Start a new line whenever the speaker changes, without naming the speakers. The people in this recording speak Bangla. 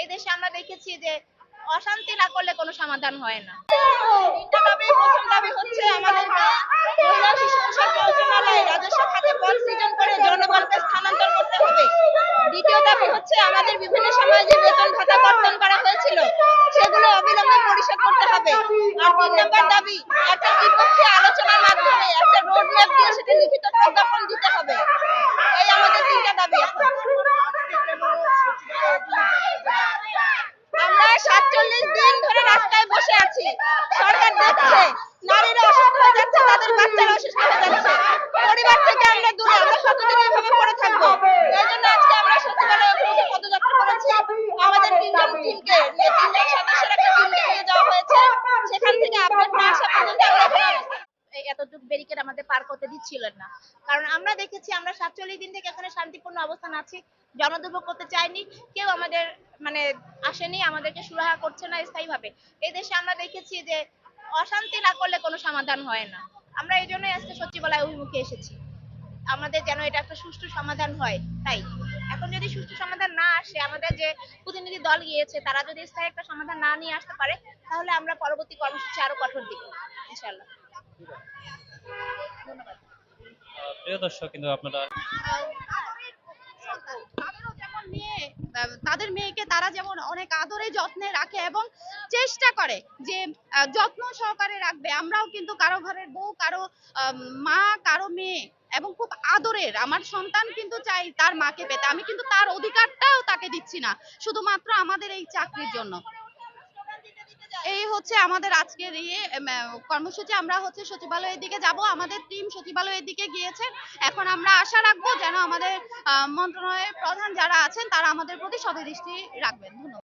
এই দেশে আমরা দেখেছি যে অশান্তি না করলে কোনো সমাধান হয় না। একটা আলোচনার মাধ্যমে একটা রোড ম্যাপ দিয়ে সেটা লিখিত প্রজ্ঞাপন দিতে হবে। এই আমাদের তিনটা দাবি এখন আমরা সাতচল্লিশ দিন ধরে রাস্তায় বসে আছি দেখছে নারীরা অসুস্থ হয়ে যাচ্ছে, তাদের বাচ্চারা অসুস্থ হয়ে যাচ্ছে। পরিবার থেকে আমরা দূরে, আমরা পড়ে থাকব। এই জন্য আজকে আমরা অভিমুখে পদযাত্রা করেছি। আমাদের তিনজন টিমকে তিনজন সদস্যের একটা নিয়ে যাওয়া হয়েছে। সেখান থেকে পর্যন্ত আমরা ব্যারিকেড আমাদের পার করতে দিচ্ছিলেন না। কারণ আমরা দেখেছি, আমরা সাতচল্লিশ দিন থেকে এখানে শান্তিপূর্ণ অবস্থান আছি। জনদুর্ভোগ করতে চাইনি, কেউ আমাদের মানে আসেনি, আমাদেরকে সুরাহা করছে না স্থায়ীভাবে। এই দেশে আমরা দেখেছি যে অশান্তি না করলে কোনো সমাধান হয় না। আমরা এই জন্যই আজকে সচিবালয় অভিমুখে এসেছি। আমাদের যেন এটা একটা সুষ্ঠু সমাধান হয় তাই। এখন যদি সুষ্ঠু সমাধান না আসে আমাদের যে প্রতিনিধি দল গিয়েছে তারা যদি স্থায়ী একটা সমাধান না নিয়ে আসতে পারে তাহলে আমরা পরবর্তী কর্মসূচি আরও কঠোর দিব ইনশাল্লাহ
প্রিয় দর্শক কিন্তু আপনারা
মেয়েকে তারা যেমন অনেক আদরে যত্নে রাখে এবং চেষ্টা করে যে যত্ন সহকারে রাখবে, আমরাও কিন্তু কারও ঘরের বউ, কারও মা, কারও মেয়ে এবং খুব আদরের। আমার সন্তান কিন্তু চাই তার মাকে পেতে। আমি কিন্তু তার অধিকারটাও তাকে দিচ্ছি না, শুধুমাত্র আমাদের এই চাকরির জন্য। এই হচ্ছে আমাদের আজকের ইয়ে কর্মসূচি। আমরা হচ্ছে সচিবালয়ের দিকে যাব। আমাদের টিম সচিবালয়ের দিকে গিয়েছে এখন আমরা আশা রাখব যেন আমাদের মন্ত্রণালয়ের প্রধান যারা আছেন, তারা আমাদের প্রতি সদয় দৃষ্টি রাখবেন। ধন্যবাদ।